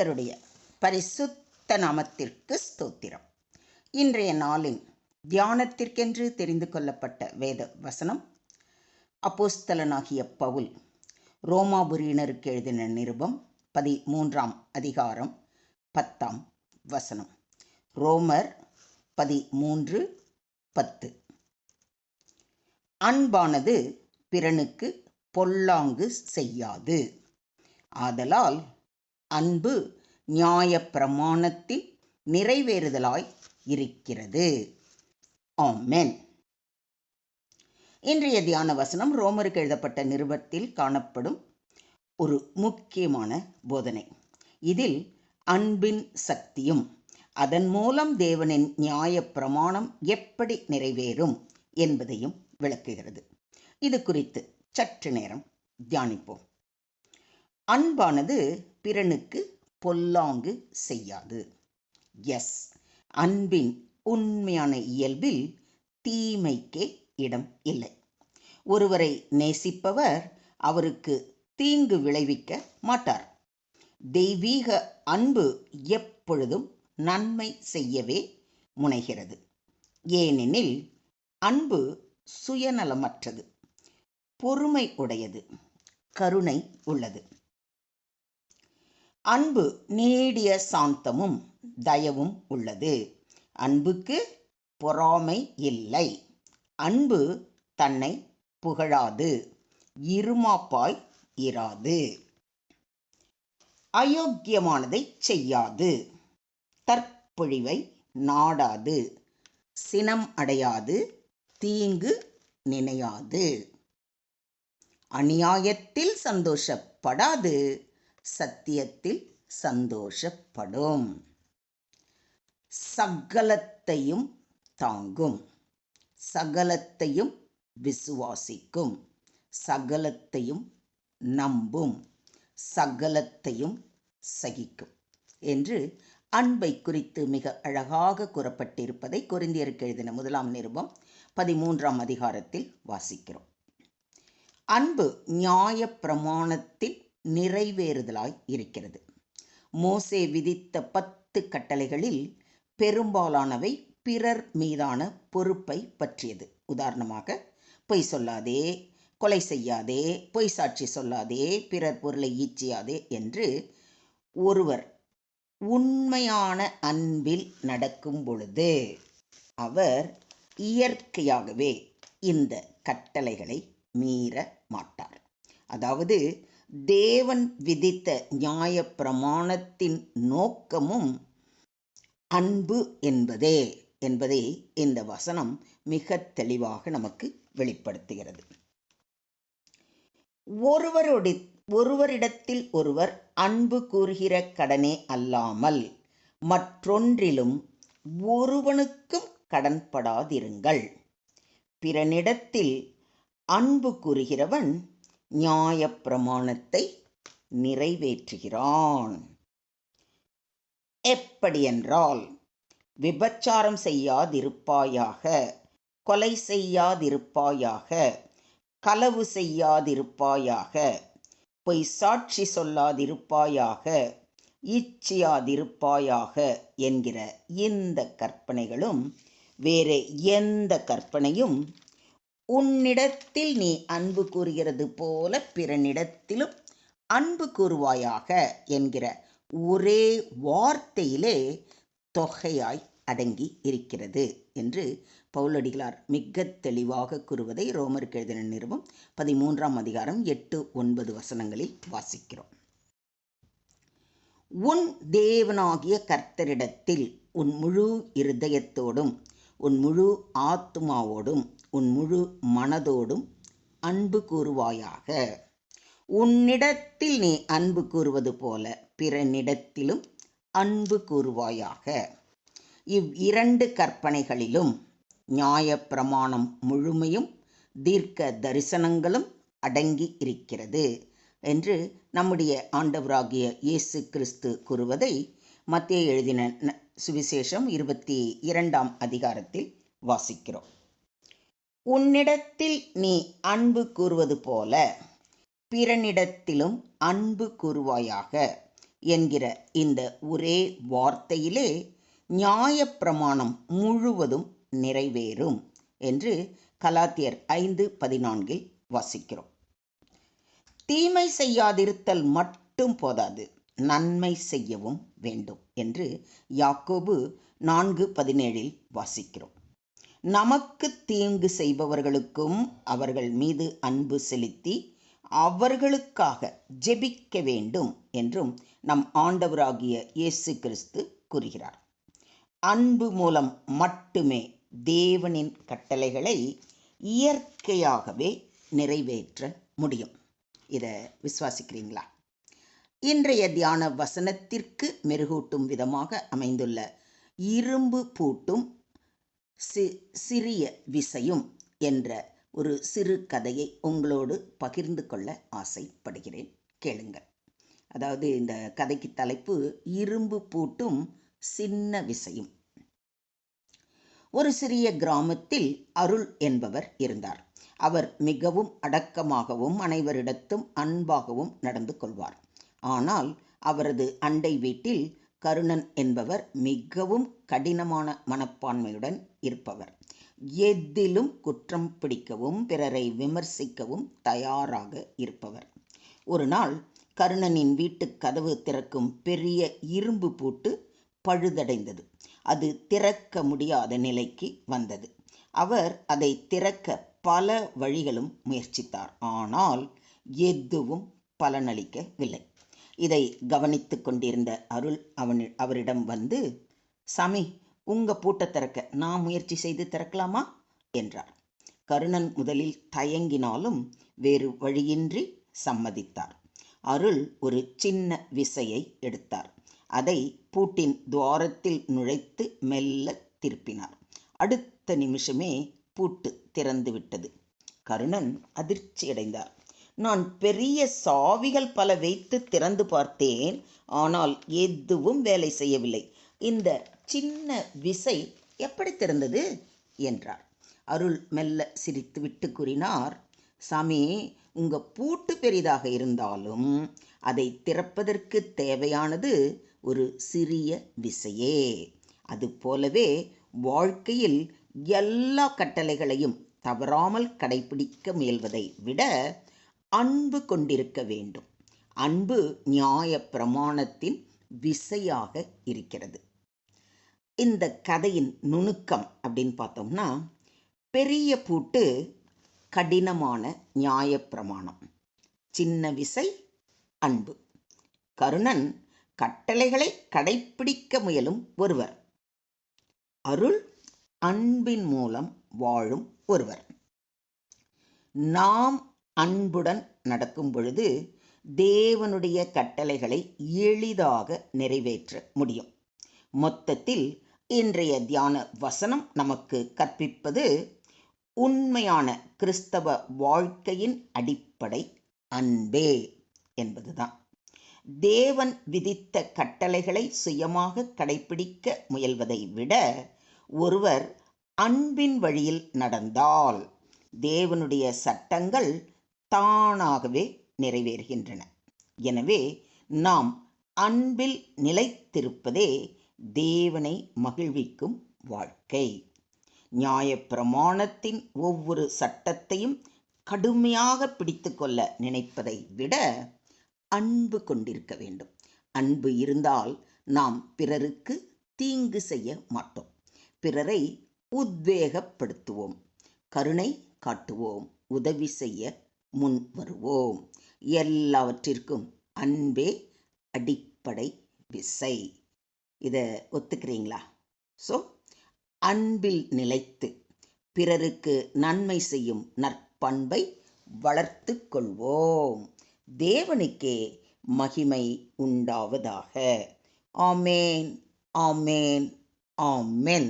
கர்த்தருடைய பரிசுத்த நாமத்திற்கு ஸ்தோத்திரம். இன்றைய நாளின் தியானத்திற்கென்று தெரிந்து கொள்ளப்பட்ட வேத வசனம் அப்போஸ்தலனாகிய பவுல் ரோமாபுரியினருக்கு எழுதின நிருபம் பதிமூன்றாம் அதிகாரம் பத்தாம் வசனம். ரோமர் பதிமூன்று பத்து. அன்பானது பிறனுக்கு பொல்லாங்கு செய்யாது. ஆதலால் அன்பு நியாய பிரமாணத்தில் நிறைவேறுதலாய் இருக்கிறது. ஆமென். இன்றைய தியான வசனம் ரோமருக்கு எழுதப்பட்ட நிருபத்தில் காணப்படும் ஒரு முக்கியமான போதனை. இதில் அன்பின் சக்தியும் அதன் மூலம் தேவனின் நியாய பிரமாணம் எப்படி நிறைவேறும் என்பதையும் விளக்குகிறது. இது குறித்து சற்று நேரம் தியானிப்போம். அன்பானது பிறனுக்கு பொல்லாங்கு செய்யாது. எஸ் அன்பின் உண்மையான இயல்பில் தீமைக்கே இடம் இல்லை. ஒருவரை நேசிப்பவர் அவருக்கு தீங்கு விளைவிக்க மாட்டார். தெய்வீக அன்பு எப்பொழுதும் நன்மை செய்யவே முனைகிறது. ஏனெனில் அன்பு சுயநலமற்றது பொறுமை உடையது கருணை உள்ளது. அன்பு நீடிய சாந்தமும் தயவும் உள்ளது. அன்புக்கு பொறாமை இல்லை. அன்பு தன்னை புகழாது இருமாப்பாய் இராது. அயோக்கியமானதை செய்யாது தற்பொழிவை நாடாது சினம் அடையாது தீங்கு நினையாது. அநியாயத்தில் சந்தோஷப்படாது சத்தியத்தில் சந்தோஷப்படும். சகலத்தையும் தாங்கும். சகலத்தையும் விசுவாசிக்கும். சகலத்தையும் நம்பும். சகலத்தையும் சகிக்கும் என்று அன்பை குறித்து மிக அழகாக கூறப்பட்டிருப்பதை கொரிந்தியருக்கு எழுதின முதலாம் நிருபம் பதிமூன்றாம் அதிகாரத்தில் வாசிக்கிறோம். அன்பு நியாய பிரமாணத்தின் நிறைவேறுதலாய் இருக்கிறது. மோசே விதித்த பத்து கட்டளைகளில் பெரும்பாலானவை பிறர் மீதான பொறுப்பை பற்றியது. உதாரணமாக பொய் சொல்லாதே கொலை செய்யாதே பொய் சாட்சி சொல்லாதே பிறர் பொருளை ஈச்சியாதே என்று ஒருவர் உண்மையான அன்பில் நடக்கும் பொழுது அவர் இயற்கையாகவே இந்த கட்டளைகளை மீற மாட்டார். அதாவது தேவன் விதித்த நியாய பிரமாணத்தின் நோக்கமும் அன்பு என்பதே என்பதை இந்த வசனம் மிக தெளிவாக நமக்கு வெளிப்படுத்துகிறது. ஒருவருடைய ஒருவரிடத்தில் ஒருவர் அன்பு கூறுகிற கடனே அல்லாமல் மற்றொன்றிலும் ஒருவனுக்கும் கடன்படாதிருங்கள் பிறனிடத்தில் அன்பு கூறுகிறவன் நியாயப்பிரமாணத்தை நிறைவேற்றுகிறான். எப்படியென்றால் விபச்சாரம் செய்யாதிருப்பாயாக கொலை செய்யாதிருப்பாயாக களவு செய்யாதிருப்பாயாக பொய் சாட்சி சொல்லாதிருப்பாயாக இச்சியாதிருப்பாயாக என்கிற இந்த கற்பனைகளும் வேறு எந்த கற்பனையும் உன்னிடத்தில் நீ அன்பு கூறுகிறது போல பிறனிடத்திலும் அன்பு கூறுவாயாக என்கிற ஒரே வார்த்தையிலே தொகையாய் அடங்கி இருக்கிறது என்று பவுலடிகளார் மிக தெளிவாக கூறுவதை ரோமர் கெழுதின நிறுவம் பதிமூன்றாம் அதிகாரம் எட்டு ஒன்பது வசனங்களில் வாசிக்கிறோம். உன் தேவனாகிய கர்த்தரிடத்தில் உன் முழு இருதயத்தோடும் உன் முழு ஆத்மாவோடும் உன் முழு மனதோடும் அன்பு கூறுவாயாக. உன்னிடத்தில் நீ அன்பு கூறுவது போல பிறனிடத்திலும் அன்பு கூறுவாயாக. இவ் இரண்டு கற்பனைகளிலும் நியாய பிரமாணம் முழுமையும் தீர்க்க தரிசனங்களும் அடங்கி இருக்கிறது என்று நம்முடைய ஆண்டவராகிய இயேசு கிறிஸ்து கூறுவதை மத்திய எழுதின சுவிசேஷம் இருபத்தி இரண்டாம் அதிகாரத்தில் வாசிக்கிறோம். உன்னிடத்தில் நீ அன்பு கூறுவது போல பிறனிடத்திலும் அன்பு கூறுவாயாக என்கிற இந்த ஒரே வார்த்தையிலே நியாயப்பிரமாணம் முழுவதும் நிறைவேறும் என்று கலாத்தியர் ஐந்து பதினான்கில் வாசிக்கிறோம். தீமை செய்யாதிருத்தல் மட்டும் போதாது நன்மை செய்யவும் வேண்டும் என்று யாக்கோபு நான்கு பதினேழில் வாசிக்கிறோம். நமக்கு தீங்கு செய்பவர்களுக்கும் அவர்கள் மீது அன்பு செலுத்தி அவர்களுக்காக ஜெபிக்க வேண்டும் என்றும் நம் ஆண்டவராகிய இயேசு கிறிஸ்து கூறுகிறார். அன்பு மூலம் மட்டுமே தேவனின் கட்டளைகளை இயற்கையாகவே நிறைவேற்ற முடியும். இதை விசுவாசிக்கிறீங்களா? இன்றைய தியான வசனத்திற்கு மெருகூட்டும் விதமாக அமைந்துள்ள இரும்பு பூட்டும் சி சிறிய விசையும் என்ற ஒரு சிறு கதையை உங்களோடு பகிர்ந்து கொள்ள ஆசைப்படுகிறேன். கேளுங்கள். அதாவது இந்த கதைக்கு தலைப்பு இரும்பு பூட்டும் சின்ன விசையும். ஒரு சிறிய கிராமத்தில் அருள் என்பவர் இருந்தார். அவர் மிகவும் அடக்கமாகவும் அனைவரிடத்தும் அன்பாகவும் நடந்து கொள்வார். ஆனால் அவரது அண்டை வீட்டில் கருணன் என்பவர் மிகவும் கடினமான மனப்பான்மையுடன் இருப்பவர். எதிலும் குற்றம் பிடிக்கவும் பிறரை விமர்சிக்கவும் தயாராக இருப்பவர். ஒரு நாள் கருணனின் வீட்டு கதவு திறக்கும் பெரிய இரும்பு பூட்டு பழுதடைந்தது. அது திறக்க முடியாத நிலைக்கு வந்தது. அவர் அதை திறக்க பல வழிகளும் முயற்சித்தார். ஆனால் எதுவும் பலனளிக்கவில்லை. இதை கவனித்து கொண்டிருந்த அருள் அவன் அவரிடம் வந்து சாமி உங்க பூட்டை திறக்க நான் முயற்சி செய்து திறக்கலாமா? என்றார். கருணன் முதலில் தயங்கினாலும் வேறு வழியின்றி சம்மதித்தார். அருள் ஒரு சின்ன விசையை எடுத்தார். அதை பூட்டின் துவாரத்தில் நுழைத்து மெல்ல திருப்பினார். அடுத்த நிமிஷமே பூட்டு திறந்து விட்டது கருணன் அதிர்ச்சியடைந்தார். நான் பெரிய சாவிகள் பல வைத்து திறந்து பார்த்தேன். ஆனால் எதுவும் வேலை செய்யவில்லை. இந்த சின்ன விசை எப்படி திறந்தது? என்றார். அருள் மெல்ல சிரித்துவிட்டு கூறினார் சாமி உங்கள் பூட்டு பெரிதாக இருந்தாலும் அதை திறப்பதற்கு தேவையானது ஒரு சிறிய விசையே. அது போலவே வாழ்க்கையில் எல்லா கட்டளைகளையும் தவறாமல் கடைபிடிக்க முயல்வதை விட அன்பு கொண்டிருக்க வேண்டும். அன்பு நியாய பிரமாணத்தின் விசையாக இருக்கிறது. இந்த கதையின் நுணுக்கம் அப்படின்னு பார்த்தோம்னா பெரிய பூட்டு கடினமான நியாய பிரமாணம் சின்ன விசை அன்பு. கருணன் கட்டளைகளை கடைப்பிடிக்க முயலும் ஒருவர். அருள் அன்பின் மூலம் வாழும் ஒருவர். நாம் அன்புடன் நடக்கும் பொழுது தேவனுடைய கட்டளைகளை எளிதாக நிறைவேற்ற முடியும். மொத்தத்தில் இன்றைய தியான வசனம் நமக்கு கற்பிப்பது உண்மையான கிறிஸ்தவ வாழ்க்கையின் அடிப்படை அன்பே என்பதுதான். தேவன் விதித்த கட்டளைகளை சுயமாக கடைபிடிக்க முயல்வதை விட ஒருவர் அன்பின் வழியில் நடந்தால் தேவனுடைய சட்டங்கள் தானாகவே நிறைவேறுகின்றன. எனவே நாம் அன்பில் நிலைத்திருப்பதே தேவனை மகிழ்விக்கும் வாழ்க்கை. நியாயப்பிரமாணத்தின் ஒவ்வொரு சட்டத்தையும் கடுமையாக பிடித்து கொள்ள நினைப்பதை விட அன்பு கொண்டிருக்க வேண்டும். அன்பு இருந்தால் நாம் பிறருக்கு தீங்கு செய்ய மாட்டோம். பிறரை உத்வேகப்படுத்துவோம். கருணை காட்டுவோம். உதவி செய்ய முன் வருவோம் எல்லாவற்றிற்கும் அன்பே அடிப்படை விசை. இதை ஒத்துக்கிறீங்களா? ஸோ அன்பில் நிலைத்து பிறருக்கு நன்மை செய்யும் நற்பண்பை வளர்த்து கொள்வோம். தேவனுக்கே மகிமை உண்டாவதாக. ஆமேன் ஆமேன் ஆமென்.